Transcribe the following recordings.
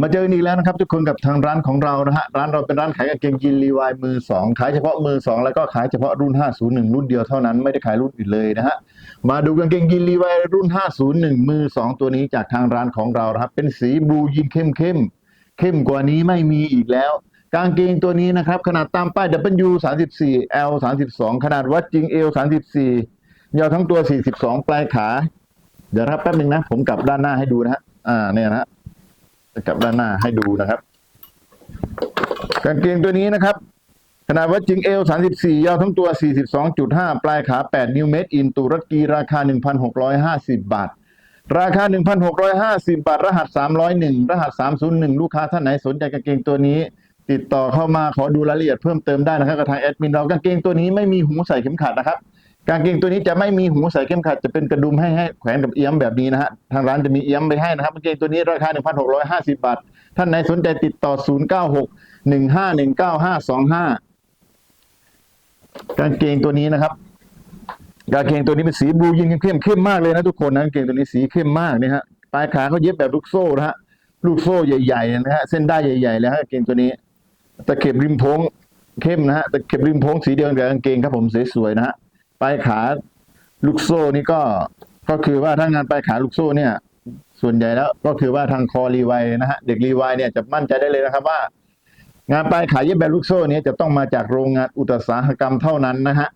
มาเจอนอีกแล้วนะครับทุกคนกับทางร้านของเรานะฮะร้านเราเป็นร้านขายกางเกงยีนรีวายมือสองขายเฉพาะมือสองแล้วก็ขายเฉพาะรุ่น 501 รุ่นเดียวเท่านั้นไม่ได้ขายรุ่นอื่นเลยนะฮะมาดูกางเกงยีนรีวายรุ่น 501 มือสองตัวนี้จากทางร้านของเราครับเป็นสีบลูยีนเข้มเข้มเข้มกว่านี้ไม่มีอีกแล้ว กางเกงตัวนี้นะครับขนาดตามป้าย W 34 L 32ขนาดวัดจริง L 34ยาวทั้งตัว 42 ปลายขาเดี๋ยวครับแป๊บหนึงนะผมกลับด้านหน้าให้ดูนะฮะอ่าเนี่ยนะฮะ กลับด้านหน้าให้ดูนะครับ กางเกงตัวนี้นะครับ ขนาดวัดจริงเอล34 ยาวทั้งตัว 42.5 ปลายขา 8 นิ้วเมตร อินตุรกีราคา 1,650 บาท ราคา 1,650 บาท รหัส 301 รหัส 301 ลูกค้าท่านไหนสนใจกางเกงตัวนี้ ติดต่อเข้ามาขอดูรายละเอียดเพิ่มเติมได้นะครับกับทางแอดมินเรากางเกงตัวนี้ไม่มีหูใส่เข็มขัดนะครับ กางเกงตัวนี้จะไม่มีหูใส่เข็มขัดจะเป็นกระดุมให้ให้แขวนกับเอี้ยมแบบนี้นะฮะทางร้านจะมีเอี้ยมไปให้นะครับกางเกงตัวนี้ราคา 1,650 บาท ท่านไหนสนใจติดต่อ 096 1519525 กางเกงตัวนี้นะครับ กางเกงตัวนี้เป็นสีบลูยิงเข้มเข้มมากเลยนะทุกคนนะกางเกงตัวนี้สีเข้มมากเนี่ยฮะปลายขาเขาเย็บแบบลูกโซ่นะฮะลูกโซ่ใหญ่ๆนะฮะเส้นได้ใหญ่ๆเลยฮะกางเกงตัวนี้ตะเข็บริมโพงเข้มนะฮะตะเข็บริมโพงสีเดียวกับกางเกงครับผมสวยๆนะฮะ ลายขาลูกโซ่นี่ก็ก็คือว่าถ้างานปลายขาลูกโซ่เนี่ย ส่วนใหญ่แล้วก็คือว่าทางคอรีไวนะฮะเด็กรีไวเนี่ยจะมั่นใจได้เลยนะครับว่า งานปลายขายเย็บแบบลูกโซ่เนี้จะต้องมาจากโรงงานอุตสาหกรรมเท่านั้นนะฮะ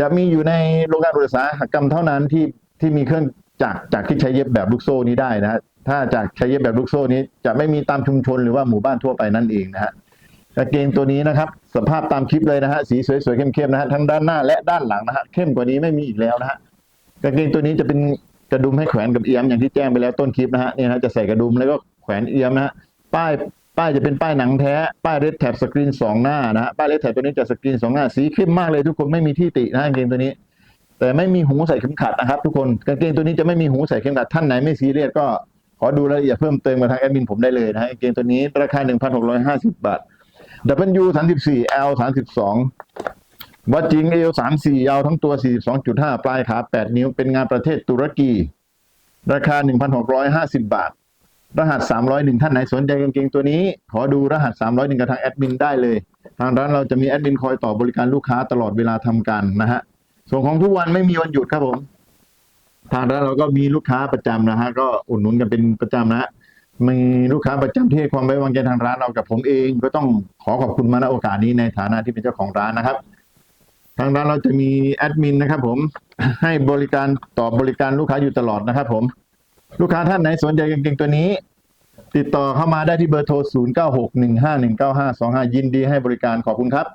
จะมีอยู่ในโรงงานอุตสาหกรรมเท่านั้นที่ที่มีเครื่องจักรจากที่ใช้เย็บแบบลูกโซ่นี้ได้นะฮะถ้าจากใช้เย็บแบบลูกโซ่นี้ จะไม่มีตามชุมชนหรือว่าหมู่บ้านทั่วไปนั่นเองนะฮะ กางเกงตัวนี้นะครับ สภาพตามคลิปเลยนะฮะสีสวยๆเข้มๆนะฮะทั้งด้านหน้าและด้านหลังนะฮะเข้มกว่านี้ไม่มีอีกแล้วนะฮะกางเกงตัวนี้จะเป็นกระดุมให้แขวนกับเอียมอย่างที่แจ้งไปแล้วต้นคลิปนะฮะเนี่ยนะฮะจะใส่กระดุมแล้วก็แขวนเอียมนะฮะป้ายป้ายจะเป็นป้ายหนังแท้ป้ายเรดแท็บสกรีนสองหน้านะฮะป้ายเรดแท็บตัวนี้จะสกรีนสองหน้าสีเข้มมากเลยทุกคนไม่มีที่ตินะกางเกงตัวนี้ แต่ไม่มีหูใส่เข็มขัดนะครับ ทุกคนกางเกงตัวนี้จะไม่มีหูใส่เข็มขัดท่านไหนไม่ซีเรียสก็ขอดูรายละเอียดเพิ่มเติมมาทางแอดมินผมได้เลยนะฮะกางเกงตัวนี้ราคา 1,650 บาท W 34 L 32วัดจริง L 34ยาวทั้งตัว42.5ปลายขา8นิ้วเป็นงานประเทศตุรกี ราคา1,650บบาท รหัส301ท่านไหนสนใจกางเกงตัวนี้ ขอดูรหัส301กับทางแอดมินได้เลย ทางร้านเราจะมีแอดมินคอยตอบบริการลูกค้าตลอดเวลาทำการนะฮะ ส่วนของทุกวันไม่มีวันหยุดครับผม ทางร้านเราก็มีลูกค้าประจำนะฮะก็อุดหนุนกันเป็นประจำนะฮะ มีลูกค้าประจำที่ให้ความไว้วางใจทางร้านเรากับผมเอง ก็ต้องขอขอบคุณมาณโอกาสนี้ในฐานะที่เป็นเจ้าของร้านนะครับ ทางร้านเราจะมีแอดมินนะครับ ผมให้บริการตอบบริการลูกค้าอยู่ตลอดนะครับ ผม ลูกค้าท่านไหนสนใจกางเกงตัวนี้ ติดต่อเข้ามาได้ที่เบอร์โทร 0961519525 ยินดีให้บริการขอบคุณครับ